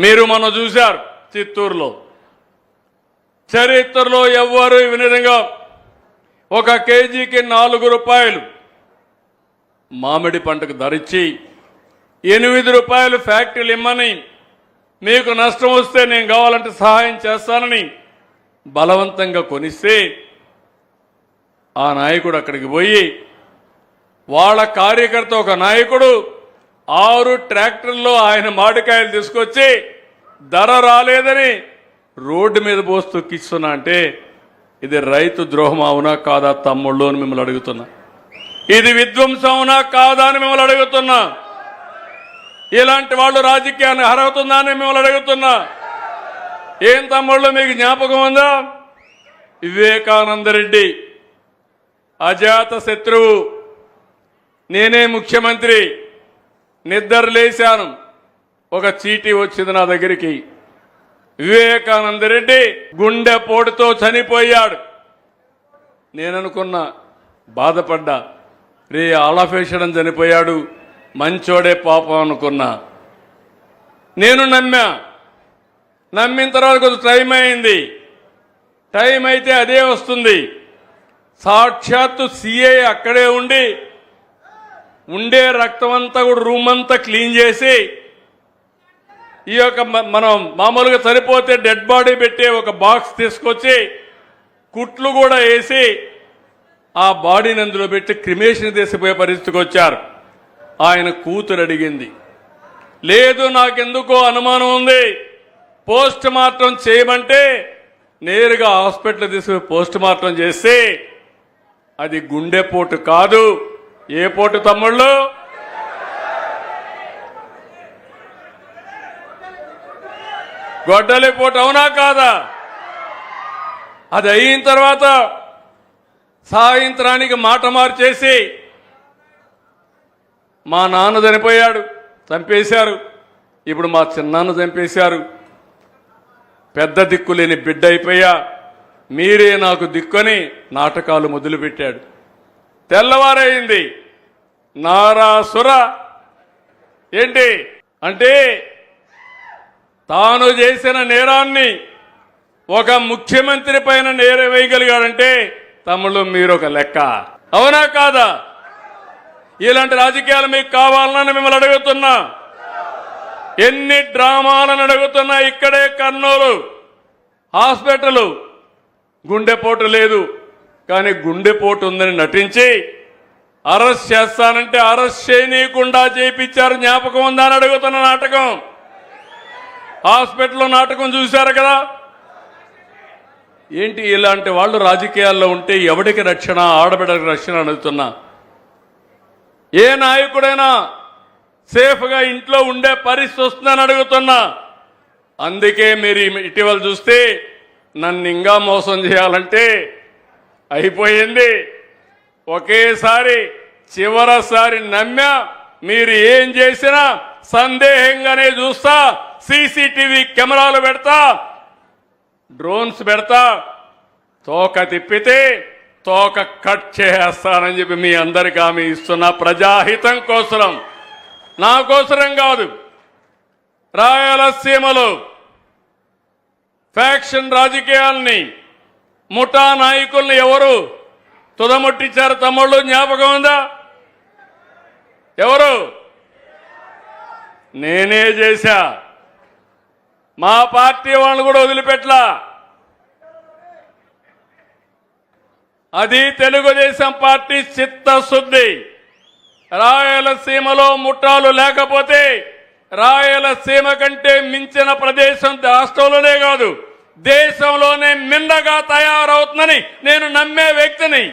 మీరు మొన్న చూశారు చిత్తూరులో. చరిత్రలో ఎవ్వరు ఈ విధంగా ఒక కేజీకి నాలుగు రూపాయలు మామిడి పంటకు ధరిచ్చి ఎనిమిది రూపాయలు ఫ్యాక్టరీలు ఇమ్మని మీకు నష్టం వస్తే నేను కావాలంటే సహాయం చేస్తానని బలవంతంగా కొనిస్తే ఆ నాయకుడు అక్కడికి పోయి వాళ్ళ కార్యకర్త ఒక నాయకుడు ఆరు ట్రాక్టర్లో ఆయన మామిడికాయలు తీసుకొచ్చి ధర రాలేదని రోడ్డు మీద పోస్తూ కిస్తున్నా అంటే ఇది రైతు ద్రోహం అవునా కాదా తమ్ముళ్ళు అని మిమ్మల్ని అడుగుతున్నా. ఇది విధ్వంసం అవునా కాదా అని మిమ్మల్ని అడుగుతున్నా. ఇలాంటి వాళ్ళు రాజకీయాన్ని అర్హతుందా అని మిమ్మల్ని అడుగుతున్నా. ఏం తమ్ముళ్ళు మీకు జ్ఞాపకం ఉందా? వివేకానంద రెడ్డి అజాత శత్రువు. నేనే ముఖ్యమంత్రి. నిద్ర లేశాను ఒక చీటీ వచ్చింది నా దగ్గరికి. వివేకానంద రెడ్డి గుండె పోటుతో చనిపోయాడు. నేననుకున్నా బాధపడ్డా. రే ఆలఫేషడం చనిపోయాడు. మంచోడే పాపం అనుకున్నా. నేను నమ్మా. నమ్మిన తర్వాత కొంచెం టైం అయింది. టైం అయితే అదే వస్తుంది. సాక్షాత్తు సిఐ అక్కడే ఉండి ఉండే రక్తం అంతా కూడా రూమ్ అంతా క్లీన్ చేసి ఈ యొక్క మనం మామూలుగా చనిపోతే డెడ్ బాడీ పెట్టే ఒక బాక్స్ తీసుకొచ్చి కుట్లు కూడా వేసి ఆ బాడీని అందులో పెట్టి క్రిమేషన్ తీసిపోయే పరిస్థితికి వచ్చారు. ఆయన కూతురు అడిగింది లేదు నాకెందుకో అనుమానం ఉంది. పోస్ట్ మార్టం చేయమంటే నేరుగా హాస్పిటల్ తీసుకుని పోస్ట్ మార్టం చేస్తే అది గుండెపోటు కాదు. ఏ పోటు తమ్ముళ్ళు? గొడ్డలి పోటు అవునా కాదా? అది అయిన తర్వాత సాయంత్రానికి మాట మార్చేసి మా నాన్న చనిపోయాడు చంపేశారు. ఇప్పుడు మా చిన్నాన్న చంపేశారు. పెద్ద దిక్కు లేని బిడ్డ అయిపోయా. మీరే నాకు దిక్కుని నాటకాలు మొదలుపెట్టాడు. తెల్లవారైంది. నారాసుర. ఏంటి? అంటే తాను చేసిన నేరాన్ని ఒక ముఖ్యమంత్రి పైన నేర వేయగలిగాడంటే తమ్ముళ్ళు మీరు ఒక లెక్క. అవునా కాదా? ఇలాంటి రాజకీయాలు మీకు కావాలని మిమ్మల్ని అడుగుతున్నా. ఎన్ని డ్రామాలను అడుగుతున్నా ఇక్కడే కర్నూలు. హాస్పిటల్. గుండెపోటు లేదు. కానీ గుండెపోటు ఉందని నటించి అరెస్ట్ చేస్తానంటే అరెస్ట్ చేయనీయకుండా చేయించారు జ్ఞాపకం ఉందా అని అడుగుతున్న నాటకం. హాస్పిటల్లో నాటకం చూశారు కదా. ఏంటి ఇలాంటి వాళ్ళు రాజకీయాల్లో ఉంటే ఎవడికి రక్షణ ఆడబిడ్డకి రక్షణ అడుగుతున్నా. ఏ నాయకుడైనా సేఫ్గా ఇంట్లో ఉండే పరిస్థితి వస్తుందని అడుగుతున్నా. అందుకే మీరు ఇటీవల చూస్తే నన్ను ఇంకా మోసం చేయాలంటే అయిపోయింది. ఒకేసారి చివరసారి నమ్మా మీరు ఏం చేసినా సందేహంగానే చూస్తా సీసీటీవీ కెమెరాలు పెడతా డ్రోన్స్ పెడతా తోక తిప్పితే తోక కట్ చేస్తానని చెప్పి మీ అందరికి హామీ ఇస్తున్న ప్రజాహితం కోసరం. నా కోసరం కాదు రాయలసీమలో ఫ్యాక్షన్ రాజకీయాల్ని ముఠా నాయకుల్ని ఎవరు తుదముట్టించారు తమ్ముళ్ళు జ్ఞాపకం ఉందా? ఎవరు? నేనే చేశా. మా పార్టీ వాళ్ళని కూడా వదిలిపెట్టలా అది తెలుగుదేశం పార్టీ చిత్తశుద్ధి. రాయలసీమలో ముఠాలు లేకపోతే రాయలసీమ కంటే మించిన ప్రదేశం రాష్ట్రంలోనే కాదు. దేశంలోనే మిన్నగా తయారవుతుందని నేను నమ్మే వ్యక్తిని.